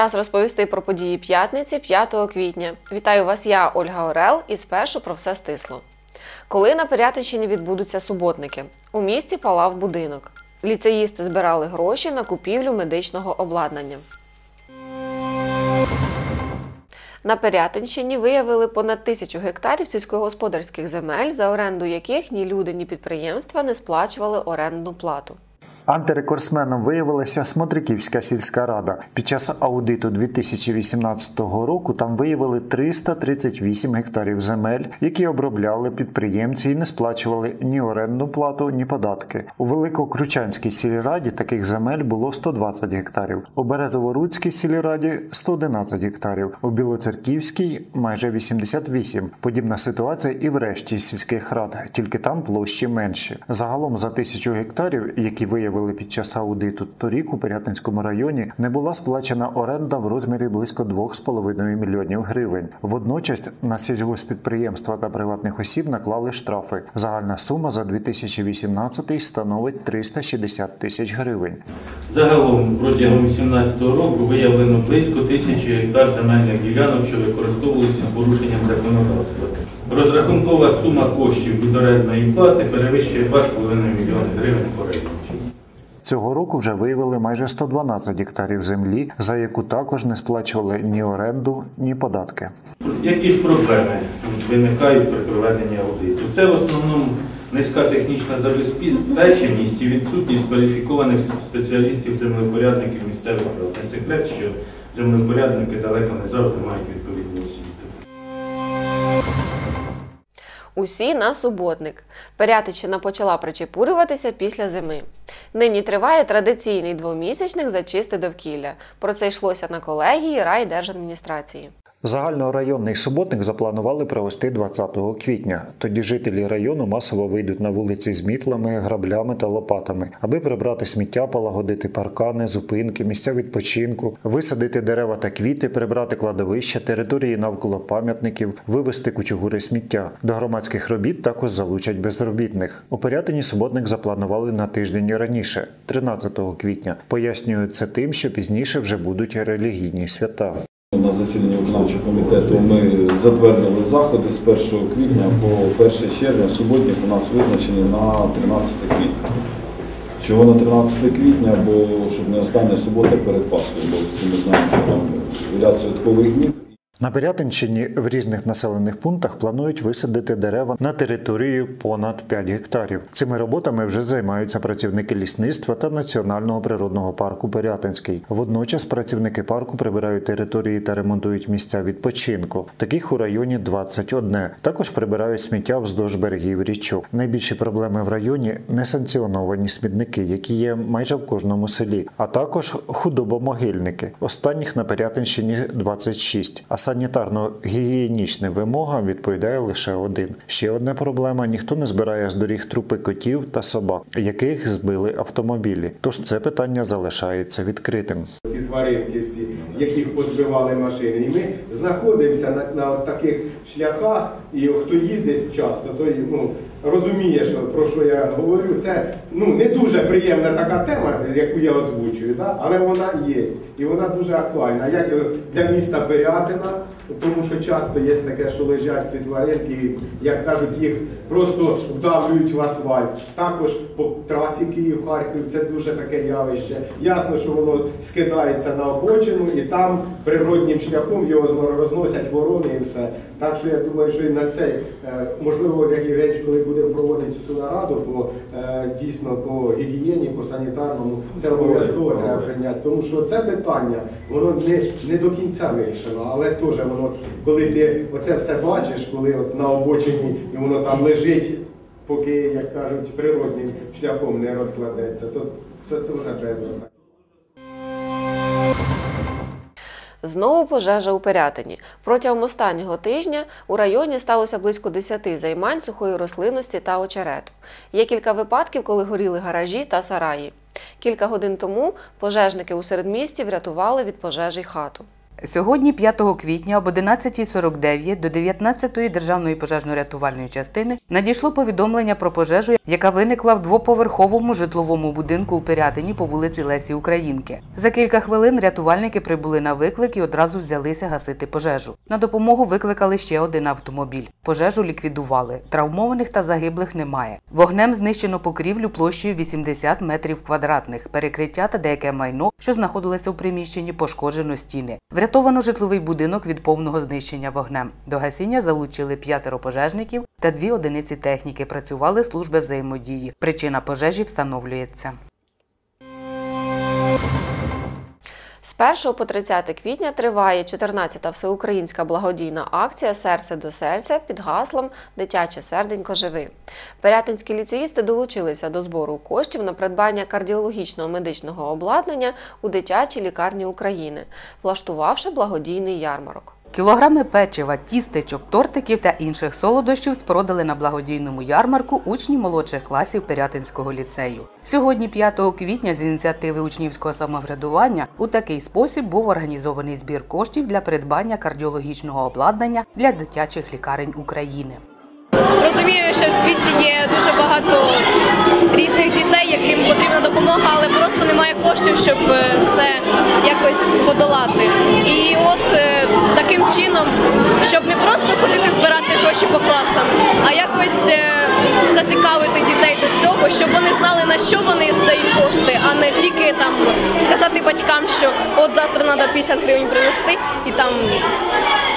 час розповісти про події п'ятниці 5 квітня. Вітаю вас, я Ольга Орел, і спершу про все стисло. Коли на Пирятинщині відбудуться суботники, у місті палав будинок. Ліцеїсти збирали гроші на купівлю медичного обладнання. На Пирятинщині виявили понад тисячу гектарів сільськогосподарських земель, за оренду яких ні люди, ні підприємства не сплачували орендну плату. Антирекордсменом виявилася Смотриківська сільська рада. Під час аудиту 2018 року там виявили 338 гектарів земель, які обробляли підприємці і не сплачували ні орендну плату, ні податки. У Великокручанській сільраді таких земель було 120 гектарів. У Березоворуцькій сільраді 111 гектарів. У Білоцерківській майже 88. Подібна ситуація і в решті сільських рад, тільки там площі менші. Загалом за тисячу гектарів, які виявили під час аудиту, торік у Пирятинському районі не була сплачена оренда в розмірі близько 2,5 мільйонів гривень. Водночас на сільгоспідприємства та приватних осіб наклали штрафи. Загальна сума за 2018 становить 360 тисяч гривень. Загалом протягом 2018 року виявлено близько тисячі гектар земельних ділянок, що використовувалися з порушенням законодавства. Розрахункова сума коштів від орендної плати перевищує 2,5 мільйони гривень оренди. Цього року вже виявили майже 112 гектарів землі, за яку також не сплачували ні оренду, ні податки. Які ж проблеми виникають при проведенні аудиту? Це в основному низька технічна забезпеченість і відсутність кваліфікованих спеціалістів землепорядників місцевих рад. Не секрет, що землепорядники далеко не завжди мають відповідну освіту. Усі на суботник. Пирятичина почала причепурюватися після зими. Нині триває традиційний двомісячник зачисти довкілля. Про це йшлося на колегії райдержадміністрації. Загальнорайонний суботник запланували провести 20 квітня. Тоді жителі району масово вийдуть на вулиці з мітлами, граблями та лопатами, аби прибрати сміття, полагодити паркани, зупинки, місця відпочинку, висадити дерева та квіти, прибрати кладовища, території навколо пам'ятників, вивезти кучугури сміття. До громадських робіт також залучать безробітних. У Пирятині суботник запланували на тиждень раніше, 13 квітня. Пояснюють це тим, що пізніше вже будуть релігійні свята. На засіданні виконавчого комітету ми затвердили заходи з 1 квітня по 1 червня. Суботник у нас визначені на 13 квітня. Чого на 13 квітня, бо щоб не остання субота перед Пасхою, бо всі ми знаємо, що там ряд святкових днів. На Пирятинщині в різних населених пунктах планують висадити дерева на території понад 5 гектарів. Цими роботами вже займаються працівники лісництва та Національного природного парку Пирятинський. Водночас працівники парку прибирають території та ремонтують місця відпочинку. Таких у районі 21. Також прибирають сміття вздовж берегів річок. Найбільші проблеми в районі несанкціоновані смітники, які є майже в кожному селі, а також худобомогильники. Останніх на Пирятинщині 26. А санітарно-гігієнічним вимогам відповідає лише один. Ще одна проблема: ніхто не збирає з доріг трупи котів та собак, яких збили автомобілі. Тож це питання залишається відкритим. Ці тваринки яких позбивали машини. І ми знаходимося на, на таких шляхах, і хто їздить часто, то ну, розуміє, що, про що я говорю. Це ну, не дуже приємна така тема, яку я озвучую, да? але вона є. І вона дуже актуальна. Як для міста Пирятина, тому що часто є таке, що лежать ці тваринки, як кажуть, їх просто вдавлюють в асфальт. Також по трасі Київ-Харків це дуже таке явище. Ясно, що воно скидається на обочину і там природнім шляхом його розносять ворони і все. Так що я думаю, що і на цей, е, можливо, як Євгеньович, коли будемо проводити цю нараду, по е, дійсно по гігієні, по санітарному, це обов'язково треба прийняти. Тому що це питання, воно не, не до кінця вирішено, але теж воно, коли ти оце все бачиш, коли от на обочині і воно там лежить, поки, як кажуть, природним шляхом не розкладеться, то це, це вже треба звертати. Знову пожежа у Пирятині. Протягом останнього тижня у районі сталося близько 10 займань сухої рослинності та очерету. Є кілька випадків, коли горіли гаражі та сараї. Кілька годин тому пожежники у середмісті врятували від пожежі хату. Сьогодні, 5 квітня об 11.49 до 19-ї державної пожежно-рятувальної частини надійшло повідомлення про пожежу, яка виникла в двоповерховому житловому будинку у Пирятині по вулиці Лесі Українки. За кілька хвилин рятувальники прибули на виклик і одразу взялися гасити пожежу. На допомогу викликали ще один автомобіль. Пожежу ліквідували. Травмованих та загиблих немає. Вогнем знищено покрівлю площею 80 метрів квадратних, перекриття та деяке майно, що знаходилося у приміщенні, пошкоджено стіни. Врятовано житловий будинок від повного знищення вогнем. До гасіння залучили п'ятеро пожежників та дві одиниці техніки. Працювали служби взаємодії. Причина пожежі встановлюється. З 1 по 30 квітня триває 14-та всеукраїнська благодійна акція Серце до серця під гаслом Дитяче серденько живи. Пирятинські ліцеїсти долучилися до збору коштів на придбання кардіологічного медичного обладнання у дитячій лікарні України, влаштувавши благодійний ярмарок. Кілограми печива, тістечок, тортиків та інших солодощів спродали на благодійному ярмарку учні молодших класів Пирятинського ліцею. Сьогодні, 5 квітня, з ініціативи учнівського самоврядування у такий спосіб був організований збір коштів для придбання кардіологічного обладнання для дитячих лікарень України. Розумію, що в світі є дуже багато різних дітей, яким потрібна допомога, але просто немає коштів, щоб е, це якось подолати. І от тільки сказати батькам, що от завтра треба 50 гривень принести і там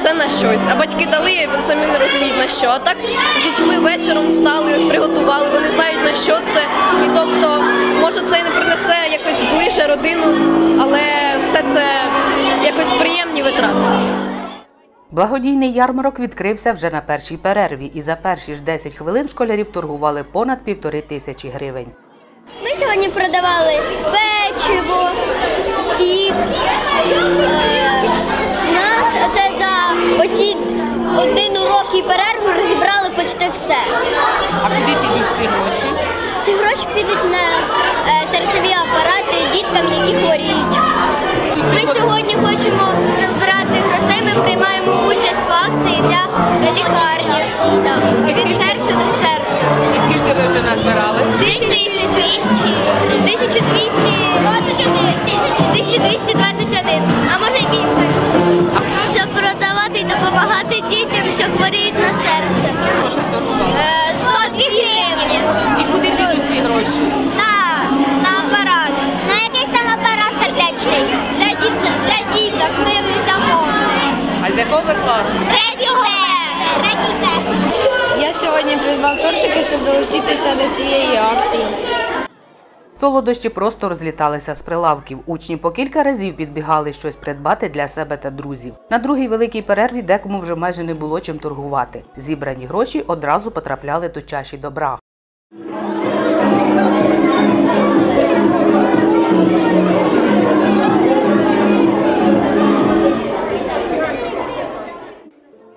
це на щось. А батьки дали, самі не розуміють на що. А так з дітьми вечором стали, приготували, вони знають на що це. І тобто, може, це і не принесе якось ближче родину, але все це якось приємні витрати. Благодійний ярмарок відкрився вже на першій перерві, і за перші ж 10 хвилин школярів торгували понад півтори тисячі гривень. Сьогодні продавали печиво, сік. Е, Нас це за оці один урок і перерву розібрали почти все. А куди підуть ці гроші? Ці гроші підуть на е, серцеві апарати діткам, які хворіють. Ми сьогодні хочемо назбирати грошей. Ми приймаємо участь в акції для лікарні 1221, а може й більше. Щоб продавати і допомагати дітям, що хворіють на серце. Е, 102 гривні. І куди підуть ці гроші? На, на апарат. На якийсь там апарат сердечний. Для діток, для діток ми віддамо. А з якого ви класу? З третього. Я сьогодні придбав тортики, щоб долучитися до цієї акції. Солодощі просто розліталися з прилавків. Учні по кілька разів підбігали щось придбати для себе та друзів. На другій великій перерві декому вже майже не було чим торгувати. Зібрані гроші одразу потрапляли до чаші добра.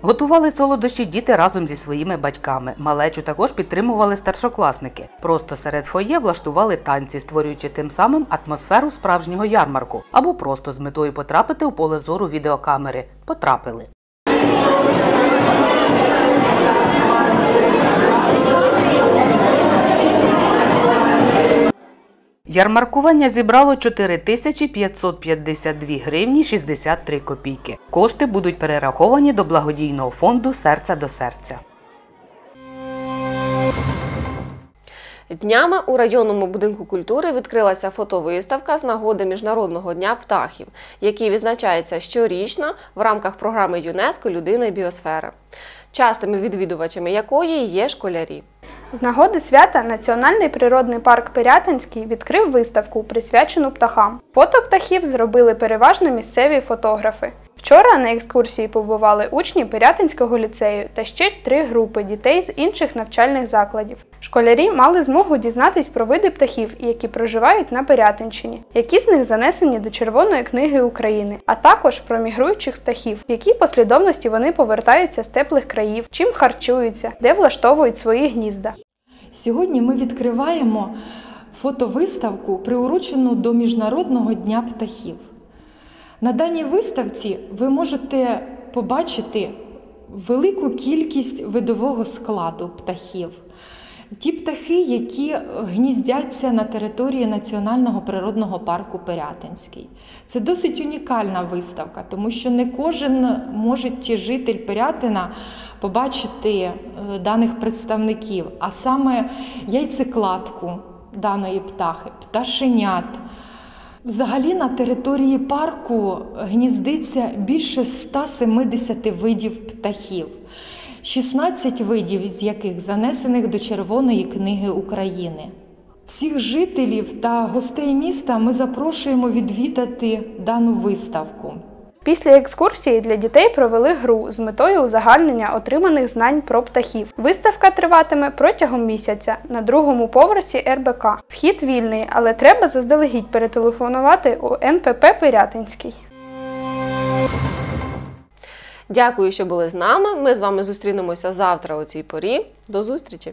Готували солодощі діти разом зі своїми батьками. Малечу також підтримували старшокласники. Просто серед фоє влаштували танці, створюючи тим самим атмосферу справжнього ярмарку, або просто з метою потрапити у поле зору відеокамери. Потрапили. Ярмаркування зібрало 4552 гривні 63 копійки. Кошти будуть перераховані до благодійного фонду Серця до серця. Днями у районному будинку культури відкрилася фотовиставка з нагоди Міжнародного дня птахів, який відзначається щорічно в рамках програми ЮНЕСКО Людина і біосфера, частими відвідувачами якої є школярі. З нагоди свята Національний природний парк Пирятинський відкрив виставку, присвячену птахам. Фото птахів зробили переважно місцеві фотографи. Вчора на екскурсії побували учні Пирятинського ліцею та ще три групи дітей з інших навчальних закладів. Школярі мали змогу дізнатись про види птахів, які проживають на Пирятинщині, які з них занесені до Червоної книги України, а також про мігруючих птахів, в якій послідовності вони повертаються з теплих країв, чим харчуються, де влаштовують свої гнізда. Сьогодні ми відкриваємо фотовиставку, приурочену до Міжнародного дня птахів. На даній виставці ви можете побачити велику кількість видового складу птахів. Ті птахи, які гніздяться на території Національного природного парку Пирятинський. Це досить унікальна виставка, тому що не кожен може житель Пирятина побачити е, даних представників, а саме яйцекладку даної птахи, пташенят. Взагалі на території парку гніздиться більше 170 видів птахів, 16 видів з яких занесених до Червоної книги України. Всіх жителів та гостей міста ми запрошуємо відвідати дану виставку. Після екскурсії для дітей провели гру з метою узагальнення отриманих знань про птахів. Виставка триватиме протягом місяця на другому поверсі РБК. Вхід вільний, але треба заздалегідь перетелефонувати у НПП Пирятинський. Дякую, що були з нами. Ми з вами зустрінемося завтра о цій порі. До зустрічі!